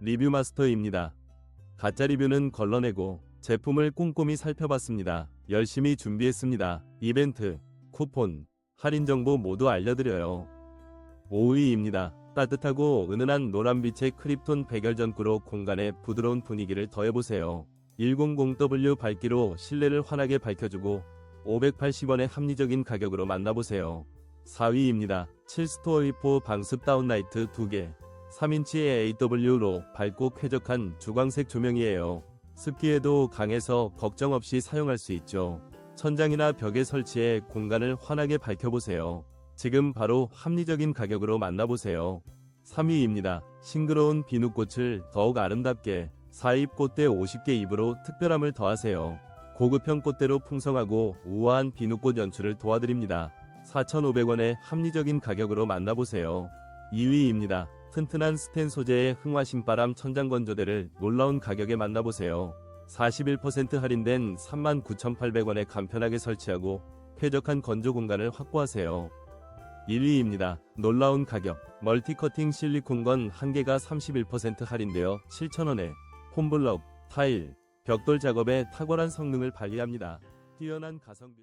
리뷰 마스터입니다. 가짜 리뷰는 걸러내고 제품을 꼼꼼히 살펴봤습니다. 열심히 준비했습니다. 이벤트, 쿠폰, 할인 정보 모두 알려드려요. 5위입니다. 따뜻하고 은은한 노란빛의 크립톤 백열전구로 공간에 부드러운 분위기를 더해보세요. 100W 밝기로 실내를 환하게 밝혀주고 580원의 합리적인 가격으로 만나보세요. 4위입니다. 7스토어이포 방습 다운라이트 2개 3인치의 AW로 밝고 쾌적한 주광색 조명이에요. 습기에도 강해서 걱정 없이 사용할 수 있죠. 천장이나 벽에 설치해 공간을 환하게 밝혀보세요. 지금 바로 합리적인 가격으로 만나보세요. 3위입니다. 싱그러운 비누꽃을 더욱 아름답게 4입 꽃대 50개 잎으로 특별함을 더하세요. 고급형 꽃대로 풍성하고 우아한 비누꽃 연출을 도와드립니다. 4,500원의 합리적인 가격으로 만나보세요. 2위입니다. 튼튼한 스텐 소재의 흥화 신바람 천장 건조대를 놀라운 가격에 만나보세요. 41% 할인된 39,800원에 간편하게 설치하고 쾌적한 건조 공간을 확보하세요. 1위입니다. 놀라운 가격. 멀티커팅 실리콘건 1개가 31% 할인되어 7,000원에 홈블럭, 타일, 벽돌 작업에 탁월한 성능을 발휘합니다. 뛰어난 가성비